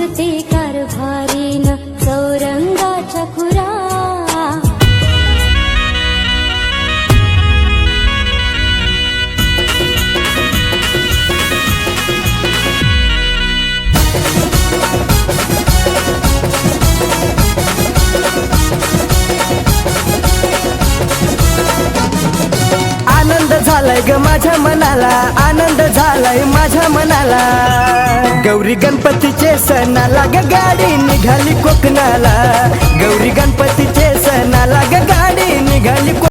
भारी ना चौरंगाच्या खुरा. आनंद झालाय ग माझ्या मनाला आनंद झालाय माझ्या मनाला. गौरी गणपतीचे सणाला गाडी निघाली. खूप